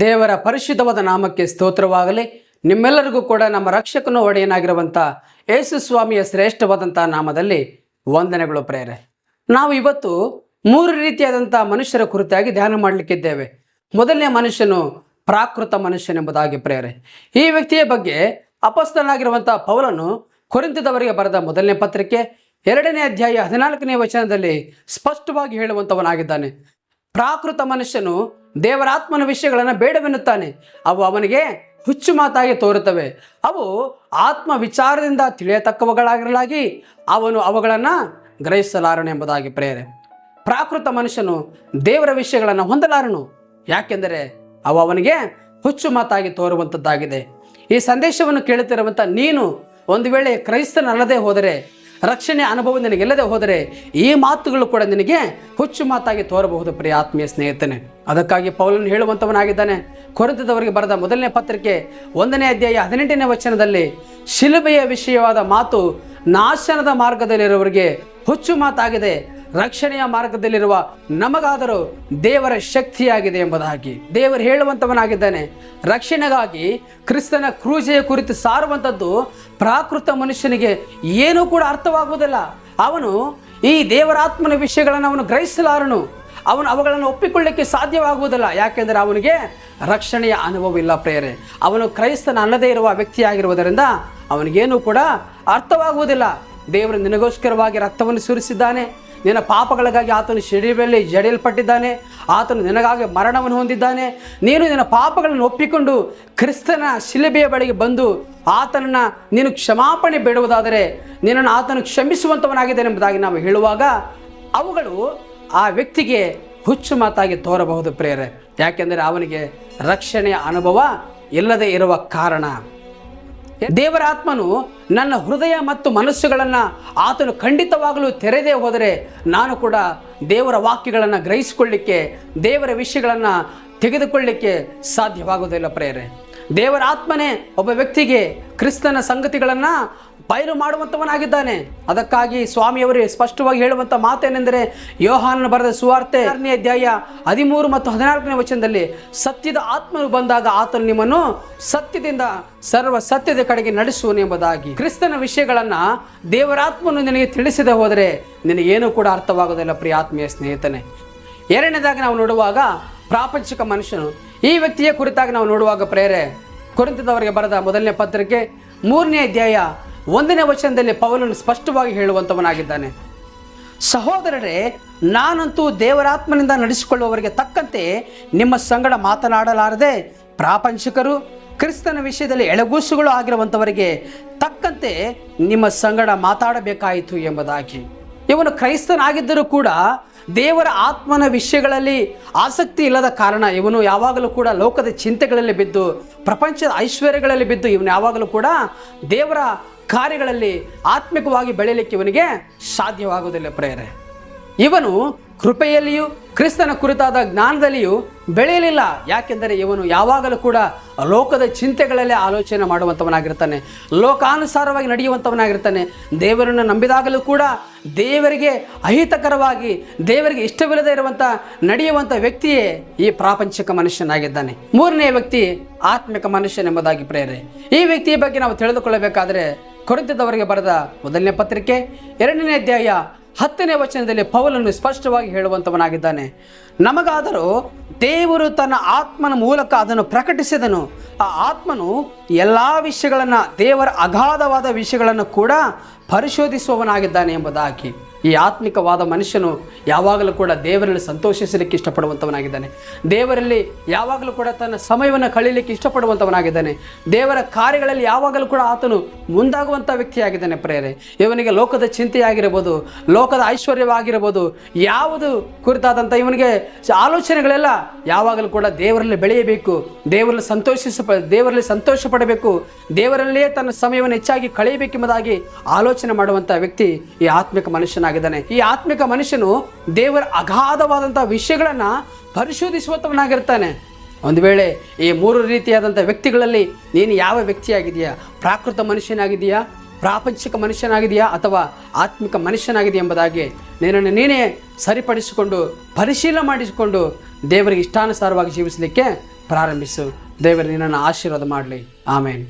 ದೇವರ ಪರಿಶುದ್ಧವಾದ ನಾಮಕ್ಕೆ ಸ್ತೋತ್ರವಾಗಲಿ. ನಿಮ್ಮೆಲ್ಲರಿಗೂ ಕೂಡ ನಮ್ಮ ರಕ್ಷಕನು ಒಡೆಯನಾಗಿರುವಂಥ ಯೇಸು ಸ್ವಾಮಿಯ ಶ್ರೇಷ್ಠವಾದಂಥ ನಾಮದಲ್ಲಿ ವಂದನೆಗಳು ಪ್ರೇರೆ. ನಾವು ಇವತ್ತು ಮೂರು ರೀತಿಯಾದಂಥ ಮನುಷ್ಯರ ಕುರಿತಾಗಿ ಧ್ಯಾನ ಮಾಡಲಿಕ್ಕಿದ್ದೇವೆ. ಮೊದಲನೇ ಮನುಷ್ಯನು ಪ್ರಾಕೃತ ಮನುಷ್ಯನೆಂಬುದಾಗಿ ಪ್ರೇರೆ. ಈ ವ್ಯಕ್ತಿಯ ಬಗ್ಗೆ ಅಪಸ್ತನಾಗಿರುವಂಥ ಪೌಲನು ಕೊರಿಂತದವರಿಗೆ ಬರೆದ ಮೊದಲನೇ ಪತ್ರಿಕೆ ಎರಡನೇ ಅಧ್ಯಾಯ ಹದಿನಾಲ್ಕನೇ ವಚನದಲ್ಲಿ ಸ್ಪಷ್ಟವಾಗಿ ಹೇಳುವಂಥವನಾಗಿದ್ದಾನೆ. ಪ್ರಾಕೃತ ಮನುಷ್ಯನು ದೇವರಾತ್ಮನ ವಿಷಯಗಳನ್ನು ಬೇಡವೆನ್ನುತ್ತಾನೆ. ಅವು ಅವನಿಗೆ ಹುಚ್ಚು ಮಾತಾಗಿ ತೋರುತ್ತವೆ. ಅವು ಆತ್ಮ ವಿಚಾರದಿಂದ ತಿಳಿಯತಕ್ಕವುಗಳಾಗಿರಲಾಗಿ ಅವನು ಅವುಗಳನ್ನು ಗ್ರಹಿಸಲಾರನು ಎಂಬುದಾಗಿ ಪ್ರೇರೆ ಪ್ರಾಕೃತ ಮನುಷ್ಯನು ದೇವರ ವಿಷಯಗಳನ್ನು ಹೊಂದಲಾರನು. ಯಾಕೆಂದರೆ ಅವು ಅವನಿಗೆ ಹುಚ್ಚು ಮಾತಾಗಿ ತೋರುವಂಥದ್ದಾಗಿದೆ. ಈ ಸಂದೇಶವನ್ನು ಕೇಳುತ್ತಿರುವಂಥ ನೀನು ಒಂದು ವೇಳೆ ಕ್ರೈಸ್ತನಲ್ಲದೆ ಹೋದರೆ, ರಕ್ಷಣೆ ಅನುಭವ ನಿನಗೆಲ್ಲದೆ ಹೋದರೆ, ಈ ಮಾತುಗಳು ಕೂಡ ನಿನಗೆ ಹುಚ್ಚು ಮಾತಾಗಿ ತೋರಬಹುದು ಪ್ರಿಯ ಆತ್ಮೀಯ ಸ್ನೇಹಿತನೆ. ಅದಕ್ಕಾಗಿ ಪೌಲನು ಹೇಳುವಂಥವನಾಗಿದ್ದಾನೆ. ಕೊರತದವರಿಗೆ ಬರೆದ ಮೊದಲನೇ ಪತ್ರಿಕೆ ಒಂದನೇ ಅಧ್ಯಾಯ ಹದಿನೆಂಟನೇ ವಚನದಲ್ಲಿ ಶಿಲುಬೆಯ ವಿಷಯವಾದ ಮಾತು ನಾಶನದ ಮಾರ್ಗದಲ್ಲಿರುವವರಿಗೆ ಹುಚ್ಚು ಮಾತಾಗಿದೆ. ರಕ್ಷಣೆಯ ಮಾರ್ಗದಲ್ಲಿರುವ ನಮಗಾದರೂ ದೇವರ ಶಕ್ತಿಯಾಗಿದೆ ಎಂಬುದಾಗಿ ದೇವರು ಹೇಳುವಂಥವನಾಗಿದ್ದಾನೆ. ರಕ್ಷಣೆಗಾಗಿ ಕ್ರಿಸ್ತನ ಕ್ರೂಜೆಯ ಕುರಿತು ಸಾರುವಂಥದ್ದು ಪ್ರಾಕೃತ ಮನುಷ್ಯನಿಗೆ ಏನೂ ಕೂಡ ಅರ್ಥವಾಗುವುದಿಲ್ಲ. ಅವನು ಈ ದೇವರಾತ್ಮನ ವಿಷಯಗಳನ್ನು ಅವನು ಗ್ರಹಿಸಲಾರನು. ಅವನು ಅವುಗಳನ್ನು ಒಪ್ಪಿಕೊಳ್ಳಿಕ್ಕೆ ಸಾಧ್ಯವಾಗುವುದಿಲ್ಲ. ಯಾಕೆಂದರೆ ಅವನಿಗೆ ರಕ್ಷಣೆಯ ಅನುಭವ ಇಲ್ಲ ಪ್ರೇರೆ ಅವನು ಕ್ರೈಸ್ತನ ಅಲ್ಲದೇ ಇರುವ ವ್ಯಕ್ತಿಯಾಗಿರುವುದರಿಂದ ಅವನಿಗೇನೂ ಕೂಡ ಅರ್ಥವಾಗುವುದಿಲ್ಲ. ದೇವರು ನಿನಗೋಸ್ಕರವಾಗಿ ರಕ್ತವನ್ನು ಸುರಿಸಿದ್ದಾನೆ. ನಿನ್ನ ಪಾಪಗಳಿಗಾಗಿ ಆತನು ಶಿಡಿಯಲ್ಲಿ ಜಡಿಯಲ್ಪಟ್ಟಿದ್ದಾನೆ. ಆತನು ನಿನಗಾಗಿ ಮರಣವನ್ನು ಹೊಂದಿದ್ದಾನೆ. ನೀನು ನಿನ್ನ ಪಾಪಗಳನ್ನು ಒಪ್ಪಿಕೊಂಡು ಕ್ರಿಸ್ತನ ಶಿಲುಬೆಯ ಬಳಿಗೆ ಬಂದು ಆತನನ್ನು ನೀನು ಕ್ಷಮಾಪಣೆ ಬೇಡುವುದಾದರೆ ನಿನ್ನನ್ನು ಆತನು ಕ್ಷಮಿಸುವಂಥವನಾಗಿದ್ದಾನೆ ಎಂಬುದಾಗಿ ನಾವು ಹೇಳುವಾಗ ಅವುಗಳು ಆ ವ್ಯಕ್ತಿಗೆ ಹುಚ್ಚು ಮಾತಾಗಿ ತೋರಬಹುದು ಪ್ರೇರೆ. ಯಾಕೆಂದರೆ ಅವನಿಗೆ ರಕ್ಷಣೆಯ ಅನುಭವ ಇಲ್ಲದೆ ಇರುವ ಕಾರಣ. ದೇವರ ಆತ್ಮನು ನನ್ನ ಹೃದಯ ಮತ್ತು ಮನಸ್ಸುಗಳನ್ನು ಆತನು ಖಂಡಿತವಾಗಲೂ ತೆರೆದೇ ಹೋದರೆ ನಾನು ಕೂಡ ದೇವರ ವಾಕ್ಯಗಳನ್ನು ಗ್ರಹಿಸಿಕೊಳ್ಳಿಕ್ಕೆ, ದೇವರ ವಿಷಯಗಳನ್ನು ತೆಗೆದುಕೊಳ್ಳಿಕ್ಕೆ ಸಾಧ್ಯವಾಗುವುದಿಲ್ಲ ಪ್ರೇರೆ ದೇವರ ಆತ್ಮನೇ ಒಬ್ಬ ವ್ಯಕ್ತಿಗೆ ಕ್ರಿಸ್ತನ ಸಂಗತಿಗಳನ್ನು ಬಯಲು ಮಾಡುವಂಥವನಾಗಿದ್ದಾನೆ. ಅದಕ್ಕಾಗಿ ಸ್ವಾಮಿಯವರು ಸ್ಪಷ್ಟವಾಗಿ ಹೇಳುವಂಥ ಮಾತೇನೆಂದರೆ ಯೋಹಾನನ ಬರೆದ ಸುವಾರ್ತೆ ಆರನೇ ಅಧ್ಯಾಯ ಹದಿಮೂರು ಮತ್ತು ಹದಿನಾಲ್ಕನೇ ವಚನದಲ್ಲಿ, ಸತ್ಯದ ಆತ್ಮನು ಬಂದಾಗ ಆತನು ನಿಮ್ಮನ್ನು ಸತ್ಯದಿಂದ ಸರ್ವ ಸತ್ಯದ ಕಡೆಗೆ ನಡೆಸುವನು ಎಂಬುದಾಗಿ. ಕ್ರಿಸ್ತನ ವಿಷಯಗಳನ್ನು ದೇವರಾತ್ಮನು ನಿನಗೆ ತಿಳಿಸದೆ ಹೋದರೆ ನಿನಗೇನೂ ಕೂಡ ಅರ್ಥವಾಗೋದಿಲ್ಲ ಪ್ರಿಯ ಆತ್ಮೀಯ ಸ್ನೇಹಿತನೇ. ಎರಡನೇದಾಗಿ ನಾವು ನೋಡುವಾಗ ಪ್ರಾಪಂಚಿಕ ಮನುಷ್ಯನು. ಈ ವ್ಯಕ್ತಿಯ ಕುರಿತಾಗಿ ನಾವು ನೋಡುವಾಗ ಪ್ರೇರೆ ಕುರಿತದವರಿಗೆ ಬರೆದ ಮೊದಲನೇ ಪತ್ರಿಕೆ ಮೂರನೇ ಅಧ್ಯಾಯ ಒಂದನೇ ವಚನದಲ್ಲಿ ಪೌಲನು ಸ್ಪಷ್ಟವಾಗಿ ಹೇಳುವಂಥವನಾಗಿದ್ದಾನೆ. ಸಹೋದರರೇ, ನಾನಂತೂ ದೇವರಾತ್ಮನಿಂದ ನಡೆಸಿಕೊಳ್ಳುವವರಿಗೆ ತಕ್ಕಂತೆ ನಿಮ್ಮ ಸಂಗಡ ಮಾತನಾಡಲಾರದೆ ಪ್ರಾಪಂಚಿಕರು, ಕ್ರಿಸ್ತನ ವಿಷಯದಲ್ಲಿ ಎಳಗೂಸುಗಳು ಆಗಿರುವಂಥವರಿಗೆ ತಕ್ಕಂತೆ ನಿಮ್ಮ ಸಂಗಡ ಮಾತಾಡಬೇಕಾಯಿತು ಎಂಬುದಾಗಿ. ಇವನು ಕ್ರೈಸ್ತನಾಗಿದ್ದರೂ ಕೂಡ ದೇವರ ಆತ್ಮನ ವಿಷಯಗಳಲ್ಲಿ ಆಸಕ್ತಿ ಇಲ್ಲದ ಕಾರಣ ಇವನು ಯಾವಾಗಲೂ ಕೂಡ ಲೋಕದ ಚಿಂತೆಗಳಲ್ಲಿ ಬಿದ್ದು, ಪ್ರಪಂಚದ ಐಶ್ವರ್ಯಗಳಲ್ಲಿ ಬಿದ್ದು ಇವನು ಯಾವಾಗಲೂ ಕೂಡ ದೇವರ ಕಾರ್ಯಗಳಲ್ಲಿ ಆತ್ಮಿಕವಾಗಿ ಬೆಳೆಯಲಿಕ್ಕೆ ಇವನಿಗೆ ಸಾಧ್ಯವಾಗುವುದಿಲ್ಲ ಪ್ರೇರೆ ಇವನು ಕೃಪೆಯಲ್ಲಿಯೂ ಕ್ರಿಸ್ತನ ಕುರಿತಾದ ಜ್ಞಾನದಲ್ಲಿಯೂ ಬೆಳೆಯಲಿಲ್ಲ. ಯಾಕೆಂದರೆ ಇವನು ಯಾವಾಗಲೂ ಕೂಡ ಲೋಕದ ಚಿಂತೆಗಳಲ್ಲೇ ಆಲೋಚನೆ ಮಾಡುವಂಥವನಾಗಿರ್ತಾನೆ ಲೋಕಾನುಸಾರವಾಗಿ ನಡೆಯುವಂಥವನಾಗಿರ್ತಾನೆ ದೇವರನ್ನು ನಂಬಿದಾಗಲೂ ಕೂಡ ದೇವರಿಗೆ ಅಹಿತಕರವಾಗಿ, ದೇವರಿಗೆ ಇಷ್ಟವಿಲ್ಲದೆ ಇರುವಂಥ ನಡೆಯುವಂಥ ವ್ಯಕ್ತಿಯೇ ಈ ಪ್ರಾಪಂಚಿಕ ಮನುಷ್ಯನಾಗಿದ್ದಾನೆ. ಮೂರನೇ ವ್ಯಕ್ತಿ ಆತ್ಮಿಕ ಮನುಷ್ಯನೆಂಬುದಾಗಿ ಪ್ರೇರೆ ಈ ವ್ಯಕ್ತಿಯ ಬಗ್ಗೆ ನಾವು ತಿಳಿದುಕೊಳ್ಳಬೇಕಾದರೆ ಕೊರಿಂತದವರಿಗೆ ಬರೆದ ಮೊದಲನೇ ಪತ್ರಿಕೆ, ಎರಡನೇ ಅಧ್ಯಾಯ, ಹತ್ತನೇ ವಚನದಲ್ಲಿ ಪೌಲನ್ನು ಸ್ಪಷ್ಟವಾಗಿ ಹೇಳುವಂಥವನಾಗಿದ್ದಾನೆ ನಮಗಾದರೂ ದೇವರು ತನ್ನ ಆತ್ಮನ ಮೂಲಕ ಅದನ್ನು ಪ್ರಕಟಿಸಿದನು. ಆ ಆತ್ಮನು ಎಲ್ಲ ವಿಷಯಗಳನ್ನು ದೇವರ ಅಗಾಧವಾದ ವಿಷಯಗಳನ್ನು ಕೂಡ ಪರಿಶೋಧಿಸುವವನಾಗಿದ್ದಾನೆ ಎಂಬುದಾಗಿ. ಈ ಆತ್ಮಿಕವಾದ ಮನುಷ್ಯನು ಯಾವಾಗಲೂ ಕೂಡ ದೇವರಲ್ಲಿ ಸಂತೋಷಿಸಲಿಕ್ಕೆ ಇಷ್ಟಪಡುವಂಥವನಾಗಿದ್ದಾನೆ ದೇವರಲ್ಲಿ ಯಾವಾಗಲೂ ಕೂಡ ತನ್ನ ಸಮಯವನ್ನು ಕಳೀಲಿಕ್ಕೆ ಇಷ್ಟಪಡುವಂಥವನಾಗಿದ್ದಾನೆ ದೇವರ ಕಾರ್ಯಗಳಲ್ಲಿ ಯಾವಾಗಲೂ ಕೂಡ ಆತನು ಮುಂದಾಗುವಂಥ ವ್ಯಕ್ತಿಯಾಗಿದ್ದಾನೆ ಪ್ರೇರೆ ಇವನಿಗೆ ಲೋಕದ ಚಿಂತೆಯಾಗಿರ್ಬೋದು, ಲೋಕದ ಐಶ್ವರ್ಯವಾಗಿರ್ಬೋದು, ಯಾವುದು ಕುರಿತಾದಂಥ ಇವನಿಗೆ ಆಲೋಚನೆಗಳೆಲ್ಲ ಯಾವಾಗಲೂ ಕೂಡ ದೇವರಲ್ಲಿ ಬೆಳೆಯಬೇಕು, ದೇವರಲ್ಲಿ ಸಂತೋಷಿಸ, ದೇವರಲ್ಲಿ ಸಂತೋಷ ಪಡಬೇಕು ದೇವರಲ್ಲಿಯೇ ತನ್ನ ಸಮಯವನ್ನು ಹೆಚ್ಚಾಗಿ ಕಳೆಯಬೇಕೆಂಬುದಾಗಿ ಆಲೋಚನೆ ಮಾಡುವಂಥ ವ್ಯಕ್ತಿ ಈ ಆತ್ಮಿಕ ಮನುಷ್ಯನಾಗಿದ್ದಾನೆ ಈ ಆತ್ಮಿಕ ಮನುಷ್ಯನು ದೇವರ ಅಗಾಧವಾದಂತಹ ವಿಷಯಗಳನ್ನು ಪರಿಶೋಧಿಸುವಂತವನಾಗಿರ್ತಾನೆ ಒಂದು ವೇಳೆ ಈ ಮೂರು ರೀತಿಯಾದಂಥ ವ್ಯಕ್ತಿಗಳಲ್ಲಿ ನೀನು ಯಾವ ವ್ಯಕ್ತಿಯಾಗಿದೆಯಾ ಪ್ರಾಕೃತ ಮನುಷ್ಯನಾಗಿದೆಯಾ ಪ್ರಾಪಂಚಿಕ ಮನುಷ್ಯನಾಗಿದೆಯಾ ಅಥವಾ ಆತ್ಮಿಕ ಮನುಷ್ಯನಾಗಿದೆಯಾ ಎಂಬುದಾಗಿ ನಿನ್ನನ್ನು ನೀನೇ ಸರಿಪಡಿಸಿಕೊಂಡು, ಪರಿಶೀಲನೆ ಮಾಡಿಸಿಕೊಂಡು ದೇವರಿಗೆ ಇಷ್ಟಾನುಸಾರವಾಗಿ ಜೀವಿಸಲಿಕ್ಕೆ ಪ್ರಾರಂಭಿಸು. ದೇವರು ನಿನ್ನನ್ನು ಆಶೀರ್ವಾದ ಮಾಡಲಿ. ಆಮೇನ್.